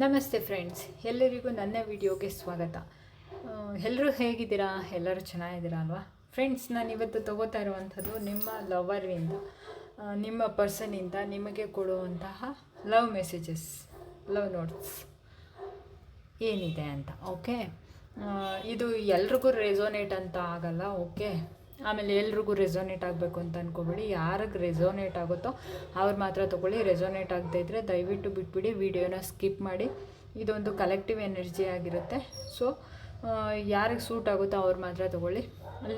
ನಮಸ್ತೆ ಫ್ರೆಂಡ್ಸ್, ಎಲ್ಲರಿಗೂ ನನ್ನ ವಿಡಿಯೋಗೆ ಸ್ವಾಗತ. ಎಲ್ಲರೂ ಹೇಗಿದ್ದೀರಾ? ಎಲ್ಲರೂ ಚೆನ್ನಾಗಿದ್ದೀರಾ ಅಲ್ವಾ? ಫ್ರೆಂಡ್ಸ್, ನಾನು ಇವತ್ತು ತಗೋತಾ ಇರುವಂಥದ್ದು ನಿಮ್ಮ ಲವರಿಂದ ನಿಮ್ಮ ಪರ್ಸನಿಂದ ನಿಮಗೆ ಕೊಡುವಂತಹ ಲವ್ ಮೆಸೇಜಸ್ ಲವ್ ನೋಟ್ಸ್ ಏನಿದೆ ಅಂತ ಓಕೆ ಇದು ಎಲ್ರಿಗೂ ರೆಸೋನೇಟ್ ಅಂತ ಆಗಲ್ಲ ಓಕೆ ಆಮೇಲೆ ಎಲ್ರಿಗೂ ರೆಸೋನೇಟ್ ಆಗಬೇಕು ಅಂತ ಅನ್ಕೋಬೇಡಿ. ಯಾರಿಗೆ ರೆಸೋನೇಟ್ ಆಗುತ್ತೋ ಅವ್ರು ಮಾತ್ರ ತೊಗೊಳ್ಳಿ. ರೆಸೋನೇಟ್ ಆಗದೇ ಇದ್ದರೆ ದಯವಿಟ್ಟು ಬಿಟ್ಬಿಡಿ. ವಿಡಿಯೋನ ಸ್ಕಿಪ್ ಮಾಡಿ. ಇದೊಂದು ಕಲೆಕ್ಟಿವ್ ಎನರ್ಜಿ ಆಗಿರುತ್ತೆ. ಸೊ ಯಾರಿಗೆ ಸೂಟ್ ಆಗುತ್ತೋ ಅವ್ರು ಮಾತ್ರ ತೊಗೊಳ್ಳಿ.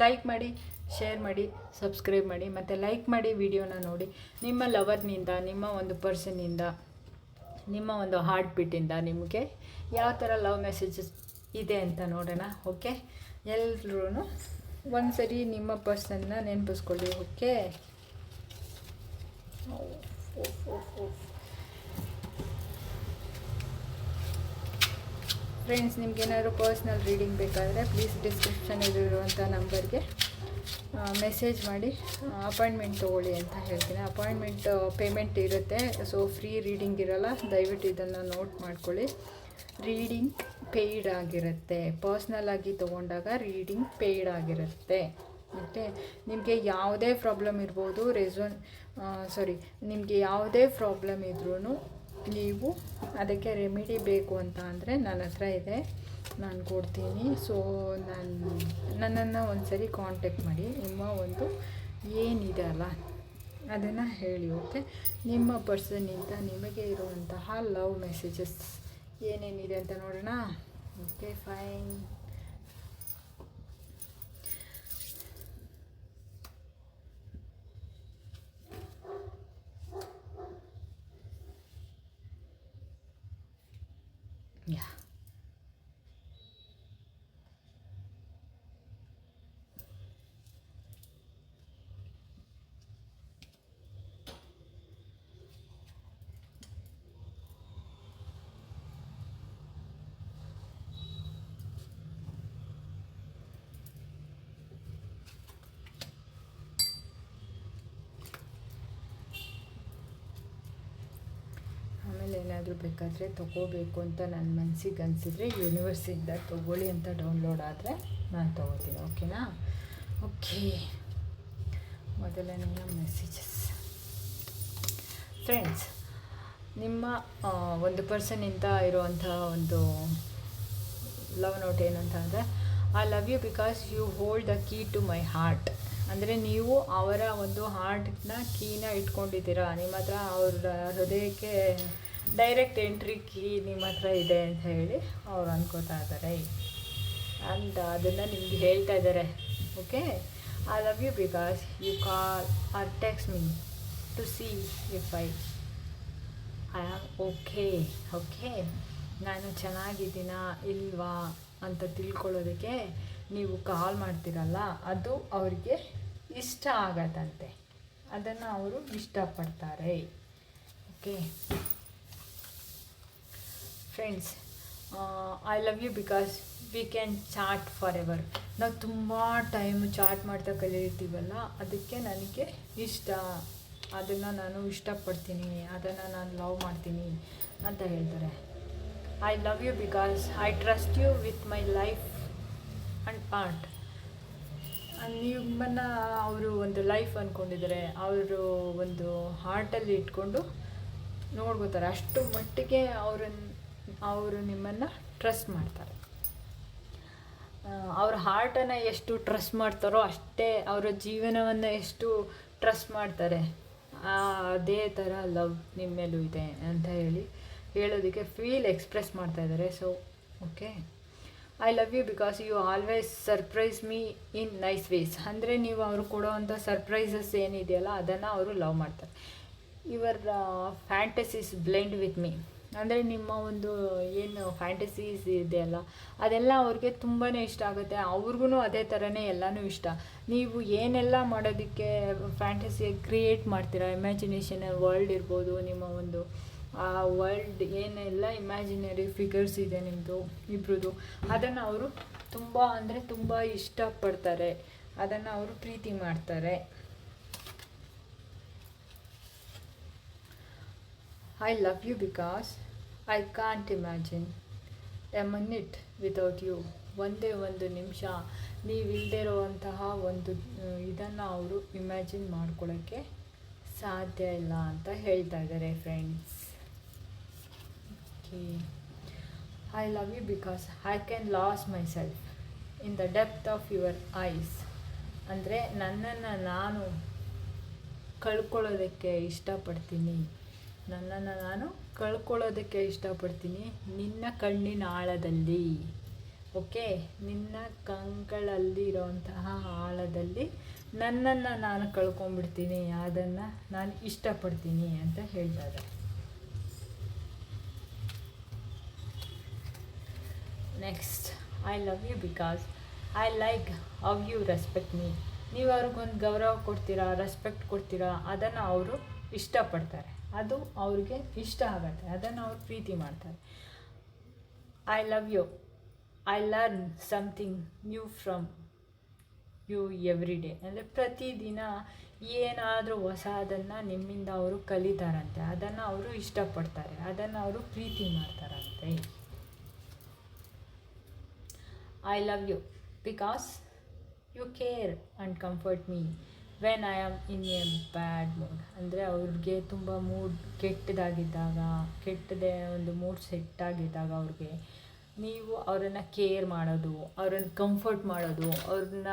ಲೈಕ್ ಮಾಡಿ ಶೇರ್ ಮಾಡಿ ಸಬ್ಸ್ಕ್ರೈಬ್ ಮಾಡಿ, ಮತ್ತು ಲೈಕ್ ಮಾಡಿ ವಿಡಿಯೋನ ನೋಡಿ. ನಿಮ್ಮ ಲವರ್ನಿಂದ ನಿಮ್ಮ ಒಂದು ಪರ್ಸನ್ನಿಂದ ನಿಮ್ಮ ಒಂದು ಹಾರ್ಟ್ ಬೀಟಿಂದ ನಿಮಗೆ ಯಾವ ಥರ ಲವ್ ಮೆಸೇಜಸ್ ಇದೆ ಅಂತ ನೋಡೋಣ. ಓಕೆ ಎಲ್ಲರೂ ಒಂದು ಸರಿ ನಿಮ್ಮ ಪರ್ಸನ್ನ ನೆನಪಿಸ್ಕೊಳ್ಳಿ, ಓಕೆ? ಫ್ರೆಂಡ್ಸ್ ನಿಮ್ಗೇನಾದ್ರು ಪರ್ಸ್ನಲ್ ರೀಡಿಂಗ್ ಬೇಕಾದರೆ ಪ್ಲೀಸ್ ಡಿಸ್ಕ್ರಿಪ್ಷನಲ್ಲಿರುವಂಥ ನಂಬರ್ಗೆ ಮೆಸೇಜ್ ಮಾಡಿ ಅಪಾಯಿಂಟ್ಮೆಂಟ್ ತೊಗೊಳ್ಳಿ ಅಂತ ಹೇಳ್ತೀನಿ. ಅಪಾಯಿಂಟ್ಮೆಂಟ್ ಪೇಮೆಂಟ್ ಇರುತ್ತೆ ಸೊ ಫ್ರೀ ರೀಡಿಂಗ್ ಇರಲ್ಲ, ದಯವಿಟ್ಟು ಇದನ್ನು ನೋಟ್ ಮಾಡ್ಕೊಳ್ಳಿ. ರೀಡಿಂಗ್ ಪೇಯ್ಡ್ ಆಗಿರುತ್ತೆ. ಪರ್ಸ್ನಲ್ ಆಗಿ ತೊಗೊಂಡಾಗ ರೀಡಿಂಗ್ ಪೇಯ್ಡ್ ಆಗಿರುತ್ತೆ. ಮತ್ತು ನಿಮಗೆ ಯಾವುದೇ ಪ್ರಾಬ್ಲಮ್ ಇರ್ಬೋದು ರೆಸೋನ್ ಸಾರಿ ನಿಮಗೆ ಯಾವುದೇ ಪ್ರಾಬ್ಲಮ್ ಇದ್ರೂ ನೀವು ಅದಕ್ಕೆ ರೆಮಿಡಿ ಬೇಕು ಅಂತ ಅಂದರೆ ನನ್ನ ಹತ್ರ ಇದೆ. ನಾನು ಕೊಡ್ತೀನಿ. ಸೊ ನಾನು, ನನ್ನನ್ನು ಒಂದು ಸರಿ ಕಾಂಟ್ಯಾಕ್ಟ್ ಮಾಡಿ. ನಿಮ್ಮ ಒಂದು ಏನಿದೆ ಅಲ್ಲ, ಅದನ್ನು ಹೇಳಿ ಓಕೆ ನಿಮ್ಮ ಪರ್ಸನ್ನಿಂದ ನಿಮಗೆ ಇರುವಂತಹ ಲವ್ ಮೆಸೇಜಸ್ ಏನೇನಿದೆ ಅಂತ ನೋಡೋಣ. ಓಕೆ ಫೈನ್ ಯಾ ಆಮೇಲೆ ಏನಾದರೂ ಬೇಕಾದರೆ ತೊಗೋಬೇಕು ಅಂತ ನನ್ನ ಮನಸ್ಸಿಗೆ ಅನಿಸಿದ್ರೆ ಯೂನಿವರ್ಸಿಂದ ತೊಗೊಳ್ಳಿ ಅಂತ ಡೌನ್ಲೋಡ್ ಆದರೆ ನಾನು ತೊಗೋತೀನಿ ಓಕೆನಾ ಓಕೆ ಮೊದಲನೆಯ ಮೆಸೇಜಸ್ ಫ್ರೆಂಡ್ಸ್ ನಿಮ್ಮ ಒಂದು ಪರ್ಸನ್ನಿಂದ ಇರುವಂಥ ಒಂದು ಲವ್ ನೋಟ್ ಏನು ಅಂತ ಅಂದರೆ I love you because you hold the key to my heart ಅಂದರೆ ನೀವು ಅವರ ಒಂದು ಹಾರ್ಟ್ನ ಕೀನ ಇಟ್ಕೊಂಡಿದ್ದೀರಾ? ನಿಮ್ಮ ಹತ್ರ ಅವ್ರ ಹೃದಯಕ್ಕೆ ಡೈರೆಕ್ಟ್ ಎಂಟ್ರಿ ಕೀ ನಿಮ್ಮ ಹತ್ರ ಇದೆ ಅಂತ ಹೇಳಿ ಅವ್ರು ಅನ್ಕೋತಾ ಇದ್ದಾರೆ. ಅಂತ ಅದನ್ನು ನಿಮ್ಗೆ ಹೇಳ್ತಾ ಇದ್ದಾರೆ. Okay I love you because you call or text me to see if I I am okay okay ನಾನು ಚೆನ್ನಾಗಿದ್ದೀನಾ ಇಲ್ವಾ ಅಂತ ತಿಳ್ಕೊಳ್ಳೋದಕ್ಕೆ ನೀವು ಕಾಲ್ ಮಾಡ್ತೀರಲ್ಲ, ಅದು ಅವ್ರಿಗೆ ಇಷ್ಟ ಆಗತ್ತಂತೆ. ಅದನ್ನು ಅವರು ಇಷ್ಟಪಡ್ತಾರೆ. Okay friends I love you because we can chat forever ನಾವು ತುಂಬ ಟೈಮ್ ಚಾಟ್ ಮಾಡ್ತಾ ಕಲಿತೀವಲ್ಲ, ಅದಕ್ಕೆ ನನಗೆ ಇಷ್ಟ. ಅದನ್ನು ನಾನು ಇಷ್ಟಪಡ್ತೀನಿ, ಅದನ್ನು ನಾನು ಲವ್ ಮಾಡ್ತೀನಿ ಅಂತ ಹೇಳ್ತಾರೆ. I love you because I trust you with my life and heart ನಿಮ್ಮನ್ನು ಅವರು ಒಂದು ಲೈಫ್ ಅಂದ್ಕೊಂಡಿದ್ದಾರೆ ಅವರು ಒಂದು ಹಾರ್ಟಲ್ಲಿ ಇಟ್ಕೊಂಡು ನೋಡ್ಕೋತಾರೆ. ಅಷ್ಟು ಮಟ್ಟಿಗೆ ಅವ್ರನ್ನ ಅವರು ನಿಮ್ಮನ್ನು ಟ್ರಸ್ಟ್ ಮಾಡ್ತಾರೆ. ಅವ್ರ ಹಾರ್ಟನ್ನು ಎಷ್ಟು ಟ್ರಸ್ಟ್ ಮಾಡ್ತಾರೋ ಅಷ್ಟೇ ಅವರ ಜೀವನವನ್ನು ಎಷ್ಟು ಟ್ರಸ್ಟ್ ಮಾಡ್ತಾರೆ. ಅದೇ ಥರ ಲವ್ ನಿಮ್ಮ ಮೇಲೂ ಇದೆ ಅಂತ ಹೇಳಿ ಹೇಳೋದಕ್ಕೆ ಫೀಲ್ ಎಕ್ಸ್ಪ್ರೆಸ್ ಮಾಡ್ತಾ ಇದ್ದಾರೆ. So okay I love you because you always surprise me in nice ways ಅಂದರೆ ನೀವು ಅವರು ಕೊಡೋವಂಥ ಸರ್ಪ್ರೈಸಸ್ ಏನಿದೆಯಲ್ಲ ಅದನ್ನು ಅವರು ಲವ್ ಮಾಡ್ತಾರೆ. Your fantasies blend with me ಅಂದರೆ ನಿಮ್ಮ ಒಂದು ಏನು ಫ್ಯಾಂಟಸೀಸ್ ಇದೆಯಲ್ಲ ಅದೆಲ್ಲ ಅವ್ರಿಗೆ ತುಂಬಾ ಇಷ್ಟ ಆಗುತ್ತೆ. ಅವ್ರಿಗೂ ಅದೇ ಥರನೇ ಎಲ್ಲನೂ ಇಷ್ಟ. ನೀವು ಏನೆಲ್ಲ ಮಾಡೋದಕ್ಕೆ ಫ್ಯಾಂಟಸಿ ಕ್ರಿಯೇಟ್ ಮಾಡ್ತೀರಾ? ಇಮ್ಯಾಜಿನೇಷನ್ ವರ್ಲ್ಡ್ ಇರ್ಬೋದು, ನಿಮ್ಮ ಒಂದು, ಆ ವರ್ಲ್ಡ್ ಏನೆಲ್ಲ ಇಮ್ಯಾಜಿನರಿ ಫಿಗರ್ಸ್ ಇದೆ ನಿಮ್ಮದು ಇಬ್ಬರದು ಅದನ್ನು ಅವರು ತುಂಬ ಅಂದರೆ ತುಂಬ ಇಷ್ಟಪಡ್ತಾರೆ. ಅದನ್ನು ಅವರು ಪ್ರೀತಿ ಮಾಡ್ತಾರೆ. I love you because I can't imagine a minute without you ಒಂದೇ ಒಂದು ನಿಮಿಷ ನೀವಿಲ್ಲದೆ ಇರುವಂತಹ ಒಂದು ಇದನ್ನು ಅವರು ಇಮ್ಯಾಜಿನ್ ಮಾಡ್ಕೊಳ್ಳೋಕ್ಕೆ ಸಾಧ್ಯ ಇಲ್ಲ ಅಂತ ಹೇಳ್ತಾ ಇದ್ದಾರೆ friends okay I love you because I can lose myself in the depth of your eyes ಅಂದರೆ ನನ್ನನ್ನು ನಾನು ಕಳ್ಕೊಳ್ಳೋದಕ್ಕೆ ಇಷ್ಟಪಡ್ತೀನಿ. ನನ್ನನ್ನು ನಾನು ಕಳ್ಕೊಳ್ಳೋದಕ್ಕೆ ಇಷ್ಟಪಡ್ತೀನಿ. ನಿನ್ನ ಕಣ್ಣಿನ ಆಳದಲ್ಲಿ. ಓಕೆ? ನಿನ್ನ ಕಂಗಳಲ್ಲಿ ಇರೋಂತಹ ಆಳದಲ್ಲಿ ನನ್ನನ್ನು ನಾನು ಕಳ್ಕೊಂಡ್ಬಿಡ್ತೀನಿ. ಅದನ್ನು ನಾನು ಇಷ್ಟಪಡ್ತೀನಿ ಅಂತ ಹೇಳ್ತಾರೆ. Next I love you because I like how you respect me ನೀವು ಅವ್ರಿಗೊಂದು ಗೌರವ ಕೊಡ್ತೀರಾ ರೆಸ್ಪೆಕ್ಟ್ ಕೊಡ್ತೀರಾ, ಅದನ್ನು ಅವರು ಇಷ್ಟಪಡ್ತಾರೆ. ಅದು ಅವ್ರಿಗೆ ಇಷ್ಟ ಆಗುತ್ತೆ, ಅದನ್ನು ಅವ್ರು ಪ್ರೀತಿ ಮಾಡ್ತಾರೆ. I love you I learn something new from you every day ಅಂದರೆ ಪ್ರತಿದಿನ ಏನಾದರೂ ಹೊಸದನ್ನು ನಿಮ್ಮಿಂದ ಅವರು ಕಲಿತಾರಂತೆ, ಅದನ್ನು ಅವರು ಇಷ್ಟಪಡ್ತಾರೆ, ಅದನ್ನು ಅವರು ಪ್ರೀತಿ ಮಾಡ್ತಾರಂತೆ. I love you because you care and comfort me when I am in a bad mood ಅಂದರೆ ಅವ್ರಿಗೆ ತುಂಬ ಮೂಡ್ ಕೆಟ್ಟದಾಗಿದ್ದಾಗ, ಕೆಟ್ಟದೇ ಒಂದು ಮೂಡ್ ಸೆಟ್ ಆಗಿದ್ದಾಗ ಅವ್ರಿಗೆ ನೀವು ಅವರನ್ನು ಕೇರ್ ಮಾಡೋದು, ಅವ್ರನ್ನ ಕಂಫರ್ಟ್ ಮಾಡೋದು, ಅವ್ರನ್ನ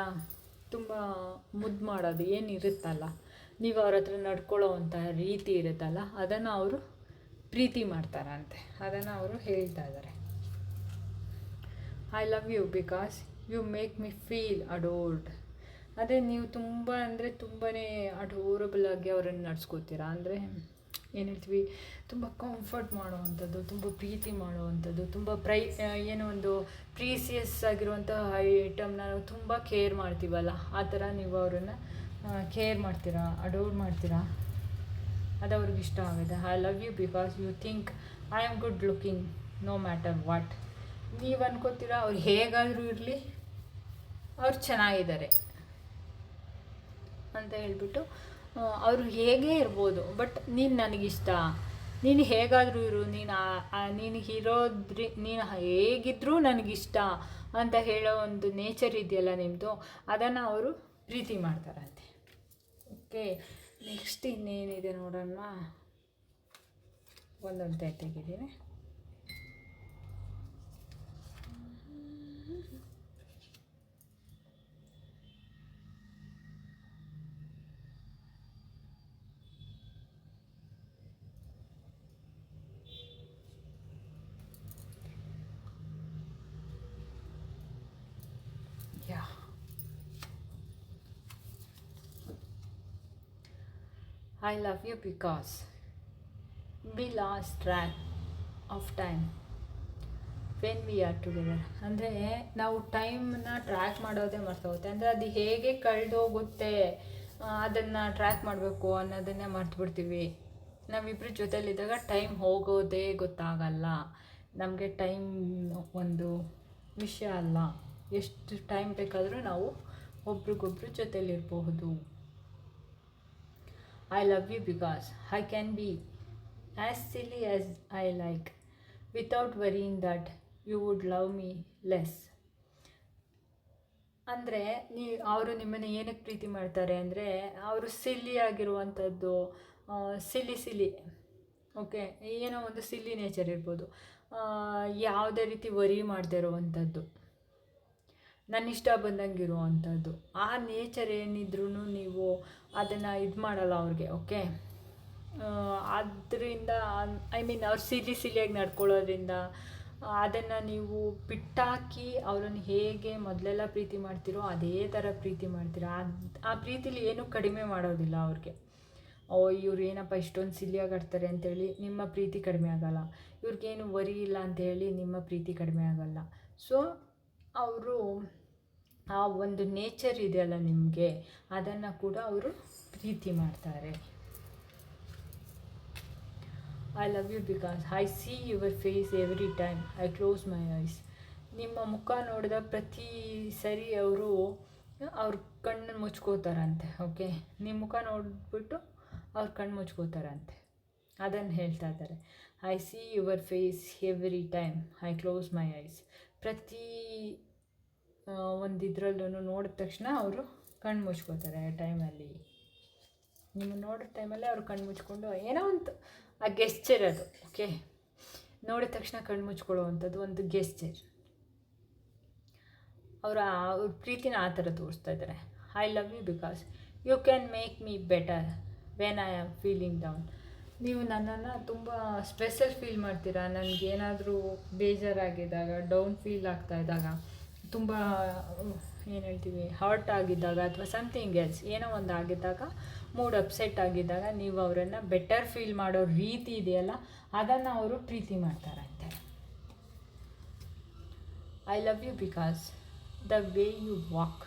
ತುಂಬ ಮುದ್ದು ಮಾಡೋದು ಏನಿರುತ್ತಲ್ಲ ನೀವು ಅವ್ರ ಹತ್ರ ನಡ್ಕೊಳ್ಳೋವಂಥ ರೀತಿ ಇರುತ್ತಲ್ಲ, ಅದನ್ನು ಅವರು ಪ್ರೀತಿ ಮಾಡ್ತಾರಂತೆ, ಅದನ್ನು ಅವರು ಹೇಳ್ತಾ ಇದ್ದಾರೆ I love you because you make me feel adored ಅದೇ ನೀವು ತುಂಬ ಅಂದರೆ ತುಂಬಾ ಅಡೋರಬಲ್ ಆಗಿ ಅವರನ್ನು ನಡ್ಸ್ಕೋತೀರಾ? ಅಂದರೆ ಏನು ಹೇಳ್ತೀವಿ, ತುಂಬ ಕಂಫರ್ಟ್ ಮಾಡುವಂಥದ್ದು, ತುಂಬ ಪ್ರೀತಿ ಮಾಡುವಂಥದ್ದು, ತುಂಬ ಪ್ರೈ ಏನೋ ಒಂದು ಪ್ರೀಸಿಯಸ್ ಆಗಿರುವಂಥ ಐಟಮ್ನ ನಾವು ತುಂಬ ಕೇರ್ ಮಾಡ್ತೀವಲ್ಲ? ಆ ಥರ ನೀವು ಅವರನ್ನು ಕೇರ್ ಮಾಡ್ತೀರಾ ಅಡೋರ್ ಮಾಡ್ತೀರಾ? ಅದು ಅವ್ರಿಗೆ ಇಷ್ಟ ಆಗುತ್ತೆ I love you because you think I am good looking no matter what ನೀವು ಅನ್ಕೋತೀರಾ, ಅವ್ರು ಹೇಗಾದರೂ ಇರಲಿ, ಅವ್ರು ಚೆನ್ನಾಗಿದ್ದಾರೆ. ಅಂತ ಹೇಳ್ಬಿಟ್ಟು ಅವರು ಹೇಗೇ ಇರ್ಬೋದು, ಬಟ್ ನೀನು ನನಗಿಷ್ಟ. ನೀನು ಹೇಗಾದರೂ ಇರು, ನೀನು ನೀನು ಇರೋದ್ರಿ, ನೀನು ಹೇಗಿದ್ದರೂ ನನಗಿಷ್ಟ ಅಂತ ಹೇಳೋ ಒಂದು ನೇಚರ್ ಇದೆಯಲ್ಲ ನಿಮ್ಮದು ಅದನ್ನು ಅವರು ಪ್ರೀತಿ ಮಾಡ್ತಾರಂತೆ. ಓಕೆ ನೆಕ್ಸ್ಟ್ ಇನ್ನೇನಿದೆ ನೋಡೋಣ. ಒಂದೊಂದು ತೆಗಿದ್ದೀನಿ I love you because we lost track of time when we are together ಅಂದರೆ ನಾವು ಟೈಮನ್ನ ಟ್ರ್ಯಾಕ್ ಮಾಡೋದೇ ಮರ್ತೋಗುತ್ತೆ. ಅಂದರೆ ಅದು ಹೇಗೆ ಕಳೆದೋಗುತ್ತೆ ಅದನ್ನು ಟ್ರ್ಯಾಕ್ ಮಾಡಬೇಕು ಅನ್ನೋದನ್ನೇ ಮರ್ತುಬಿಡ್ತೀವಿ. ನಾವಿಬ್ಬರ ಜೊತೆಯಲ್ಲಿದ್ದಾಗ ಟೈಮ್ ಹೋಗೋದೇ ಗೊತ್ತಾಗಲ್ಲ. ನಮಗೆ ಟೈಮ್ ಒಂದು ವಿಷಯ ಅಲ್ಲ. ಎಷ್ಟು ಟೈಮ್ ಬೇಕಾದರೂ ನಾವು ಒಬ್ರಿಗೊಬ್ರು ಜೊತೆಲಿರಬಹುದು. I love you because I can be as silly as I like without worrying that you would love me less ಅಂದರೆ ನೀ ಅವರು ನಿಮ್ಮನ್ನು ಏನಕ್ಕೆ ಪ್ರೀತಿ ಮಾಡ್ತಾರೆ ಅಂದರೆ ಅವರು ಸಿಲ್ಲಿ ಆಗಿರುವಂಥದ್ದು ಸಿಲಿ ಸಿಲಿ ಓಕೆ ಏನೋ ಒಂದು ಸಿಲ್ಲಿ ನೇಚರ್ ಇರ್ಬೋದು. ಯಾವುದೇ ರೀತಿ ವರಿ ಮಾಡದೇ ಇರುವಂಥದ್ದು ನನ್ನ ಇಷ್ಟ ಬಂದಂಗೆ ಇರುವಂಥದ್ದು ಆ ನೇಚರ್ ಏನಿದ್ರೂ ನೀವು ಅದನ್ನು ಇದು ಮಾಡಲ್ಲ ಅವ್ರಿಗೆ ಓಕೆ ಆದ್ದರಿಂದ ಐ ಮೀನ್ ಅವ್ರು ಸಿಲಿ ಸಿಲಿಯಾಗಿ ನಡ್ಕೊಳ್ಳೋದ್ರಿಂದ, ಅದನ್ನು ನೀವು ಬಿಟ್ಟಾಕಿ ಅವರನ್ನು ಹೇಗೆ ಮೊದಲೆಲ್ಲ ಪ್ರೀತಿ ಮಾಡ್ತೀರೋ ಅದೇ ಥರ ಪ್ರೀತಿ ಮಾಡ್ತೀರ. ಆ ಪ್ರೀತಿಲಿ ಏನೂ ಕಡಿಮೆ ಮಾಡೋದಿಲ್ಲ ಅವ್ರಿಗೆ. ಓ, ಇವ್ರು ಏನಪ್ಪ ಇಷ್ಟೊಂದು ಸಿಲಿಯಾಗಿ ಆಡ್ತಾರೆ ಅಂತೇಳಿ ನಿಮ್ಮ ಪ್ರೀತಿ ಕಡಿಮೆ ಆಗೋಲ್ಲ. ಇವ್ರಿಗೇನು ವರಿ ಇಲ್ಲ ಅಂತೇಳಿ ನಿಮ್ಮ ಪ್ರೀತಿ ಕಡಿಮೆ ಆಗೋಲ್ಲ. ಸೊ ಅವರು ಆ ಒಂದು ನೇಚರ್ ಇದೆಯಲ್ಲ ನಿಮಗೆ, ಅದನ್ನು ಕೂಡ ಅವರು ಪ್ರೀತಿ ಮಾಡ್ತಾರೆ. I love you because I see your face every time I close my eyes ನಿಮ್ಮ ಮುಖ ನೋಡಿದ ಪ್ರತಿ ಸರಿ ಅವರು, ಅವ್ರ ಕಣ್ಣು ಮುಚ್ಕೋತಾರಂತೆ ಓಕೆ ನಿಮ್ಮ ಮುಖ ನೋಡಿಬಿಟ್ಟು ಅವ್ರ ಕಣ್ಣು ಮುಚ್ಕೋತಾರಂತೆ. ಅದನ್ನು ಹೇಳ್ತಾ ಇದ್ದಾರೆ. I see your face every time I close my eyes ಪ್ರತಿ ಒಂದು ಇದರಲ್ಲೂ ನೋಡಿದ ತಕ್ಷಣ ಅವರು ಕಣ್ಣು ಮುಚ್ಕೋತಾರೆ ಆ ಟೈಮಲ್ಲಿ ನಿಮ್ಮ ನೋಡೋ ಟೈಮಲ್ಲೇ ಅವ್ರು ಕಣ್ಣು ಮುಚ್ಕೊಂಡು ಏನೋ ಒಂದು ಆ ಗೆಸ್ಚರ್ ಅದು ಓಕೆ ನೋಡಿದ ತಕ್ಷಣ ಕಣ್ಣು ಮುಚ್ಕೊಳ್ಳುವಂಥದ್ದು ಒಂದು ಗೆಸ್ಚರ್ ಅವರ ಅವ್ರ ಪ್ರೀತಿನ ಆ ಥರ ತೋರಿಸ್ತಾ ಇದ್ದಾರೆ. I love you because you can make me better when I am feeling down ನೀವು ನನ್ನನ್ನು ತುಂಬ ಸ್ಟ್ರೆಸ್ಸಲ್ಲಿ ಫೀಲ್ ಮಾಡ್ತೀರಾ? ನನಗೇನಾದರೂ ಬೇಜಾರಾಗಿದ್ದಾಗ ಡೌನ್ ಫೀಲ್ ಆಗ್ತಾ ಇದ್ದಾಗ. ತುಂಬ ಏನು ಹೇಳ್ತೀವಿ ಹಾರ್ಟ್ ಆಗಿದ್ದಾಗ ಅಥವಾ ಸಮಥಿಂಗ್ ಎಲ್ಸ್ ಏನೋ ಒಂದು ಆಗಿದ್ದಾಗ ಮೂಡ್ ಅಪ್ಸೆಟ್ ಆಗಿದ್ದಾಗ ನೀವು ಅವರನ್ನು ಬೆಟರ್ ಫೀಲ್ ಮಾಡೋ ರೀತಿ ಇದೆಯಲ್ಲ, ಅದನ್ನು ಅವರು ಪ್ರೀತಿ ಮಾಡ್ತಾರಂತೆ I love you because the way you walk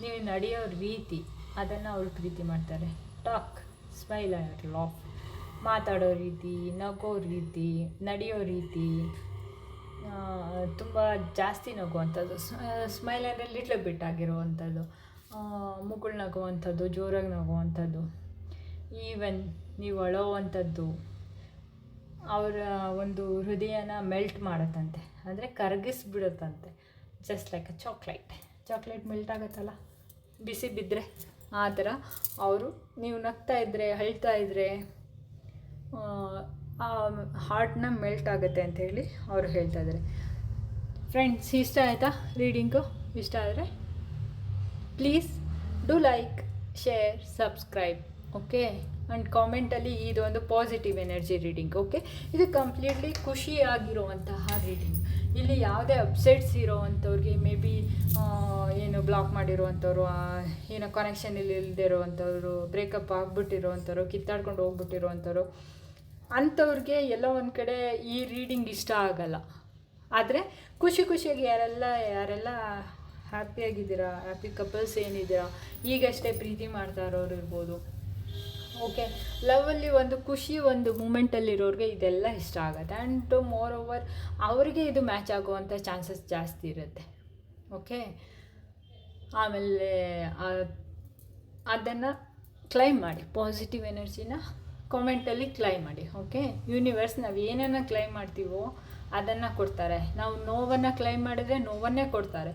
ನೀವು ನಡೆಯೋ ರೀತಿ, ಅದನ್ನು ಅವರು ಪ್ರೀತಿ ಮಾಡ್ತಾರೆ. ಟಾಕ್ ಸ್ಮೈಲ್ ಆರ್ ಲಾಫ್ ಮಾತಾಡೋ ರೀತಿ, ನಗೋ ರೀತಿ, ನಡೆಯೋ ರೀತಿ ತುಂಬ ಜಾಸ್ತಿ ನಗುವಂಥದ್ದು. ಸ್ಮೈಲ್ ಅಂದರೆ ಲಿಟ್ಲ್ ಬಿಟ್ ಆಗಿರುವಂಥದ್ದು. ಮುಗುಳು ನಗುವಂಥದ್ದು, ಜೋರಾಗಿ ನಗುವಂಥದ್ದು. ಈವನ್ ನೀವು ಅಳೋವಂಥದ್ದು, ಅವರ ಒಂದು ಹೃದಯನ ಮೆಲ್ಟ್ ಮಾಡುತ್ತಂತೆ. ಅಂದರೆ ಕರಗಿಸ್ಬಿಡುತ್ತಂತೆ. Just like a chocolate chocolate melt ಆಗುತ್ತಲ್ಲ? ಬಿಸಿ ಬಿದ್ದರೆ ಆ ಥರ. ಅವರು ನೀವು ನಗ್ತಾ ಇದ್ದರೆ ಅಳ್ತಾ ಇದ್ದರೆ ಹಾರ್ಟ್ನ ಮೆಲ್ಟ್ ಆಗುತ್ತೆ ಅಂತ ಹೇಳಿ ಅವರು ಹೇಳ್ತಾ ಇದ್ದಾರೆ. ಫ್ರೆಂಡ್ಸ್ ಇಷ್ಟ ಆಯಿತಾ ರೀಡಿಂಗು ಇಷ್ಟ ಆದರೆ please do like share subscribe okay and ಕಾಮೆಂಟಲ್ಲಿ ಇದು ಒಂದು ಪಾಸಿಟಿವ್ ಎನರ್ಜಿ ರೀಡಿಂಗ್ ಓಕೆ ಇದು ಕಂಪ್ಲೀಟ್ಲಿ ಖುಷಿಯಾಗಿರುವಂತಹ ರೀಡಿಂಗ್ ಇಲ್ಲಿ ಯಾವುದೇ ಅಪ್ಸೆಟ್ಸ್ ಇರೋವಂಥವ್ರಿಗೆ ಮೇ ಬಿ ಏನು ಬ್ಲಾಕ್ ಮಾಡಿರುವಂಥವ್ರು ಏನೋ ಕನೆಕ್ಷನ್ ಇಲ್ಲಿ ಇಲ್ಲದೆ ಇರೋವಂಥವ್ರು ಬ್ರೇಕಪ್ ಆಗಿಬಿಟ್ಟಿರೋವಂಥವ್ರು, ಕಿತ್ತಾಡ್ಕೊಂಡು ಹೋಗ್ಬಿಟ್ಟಿರೋವಂಥವ್ರು ಅಂಥವ್ರಿಗೆ ಎಲ್ಲೋ ಒಂದು ಕಡೆ ಈ ರೀಡಿಂಗ್ ಇಷ್ಟ ಆಗಲ್ಲ. ಆದರೆ ಖುಷಿ ಖುಷಿಯಾಗಿ ಯಾರೆಲ್ಲ ಯಾರೆಲ್ಲ ಹ್ಯಾಪಿಯಾಗಿದ್ದೀರಾ ಹ್ಯಾಪಿ ಕಪಲ್ಸ್ ಏನಿದ್ದೀರಾ? ಈಗಷ್ಟೇ ಪ್ರೀತಿ ಮಾಡ್ತಾ ಇರೋರು ಇರ್ಬೋದು. ಓಕೆ ಲವಲ್ಲಿ ಒಂದು ಖುಷಿ ಒಂದು ಮೂಮೆಂಟಲ್ಲಿರೋರಿಗೆ ಇದೆಲ್ಲ ಇಷ್ಟ ಆಗುತ್ತೆ. ಆ್ಯಂಡ್ ಮೋರ್ ಓವರ್ ಅವರಿಗೆ ಇದು ಮ್ಯಾಚ್ ಆಗುವಂಥ ಚಾನ್ಸಸ್ ಜಾಸ್ತಿ ಇರುತ್ತೆ. ಓಕೆ ಆಮೇಲೆ ಅದನ್ನು ಕ್ಲೈಮ್ ಮಾಡಿ ಪಾಸಿಟಿವ್ ಎನರ್ಜಿನ ಕಾಮೆಂಟಲ್ಲಿ ಕ್ಲೈಮ್ ಮಾಡಿ ಓಕೆ ಯೂನಿವರ್ಸ್ ನಾವು ಏನನ್ನು ಕ್ಲೈಮ್ ಮಾಡ್ತೀವೋ ಅದನ್ನು ಕೊಡ್ತಾರೆ. ನಾವು ನೋವನ್ನು ಕ್ಲೈಮ್ ಮಾಡಿದರೆ ನೋವನ್ನೇ ಕೊಡ್ತಾರೆ.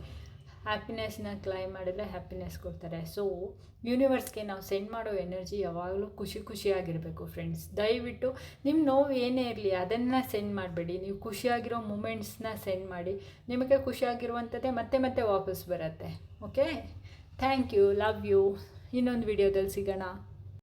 ಹ್ಯಾಪಿನೆಸ್ನ ಕ್ಲೈಮ್ ಮಾಡಿದರೆ ಹ್ಯಾಪಿನೆಸ್ ಕೊಡ್ತಾರೆ. ಸೊ ಯೂನಿವರ್ಸ್ಗೆ ನಾವು ಸೆಂಡ್ ಮಾಡೋ ಎನರ್ಜಿ ಯಾವಾಗಲೂ ಖುಷಿ ಖುಷಿಯಾಗಿರಬೇಕು ಫ್ರೆಂಡ್ಸ್ ದಯವಿಟ್ಟು ನಿಮ್ಮ ನೋವು ಏನೇ ಇರಲಿ ಅದನ್ನು ಸೆಂಡ್ ಮಾಡಬೇಡಿ. ನೀವು ಖುಷಿಯಾಗಿರೋ ಮೂಮೆಂಟ್ಸ್ನ ಸೆಂಡ್ ಮಾಡಿ. ನಿಮಗೆ ಖುಷಿಯಾಗಿರುವಂಥದ್ದೇ ಮತ್ತೆ ಮತ್ತೆ ವಾಪಸ್ ಬರುತ್ತೆ okay thank you love you ಇನ್ನೊಂದು ವಿಡಿಯೋದಲ್ಲಿ ಸಿಗೋಣ.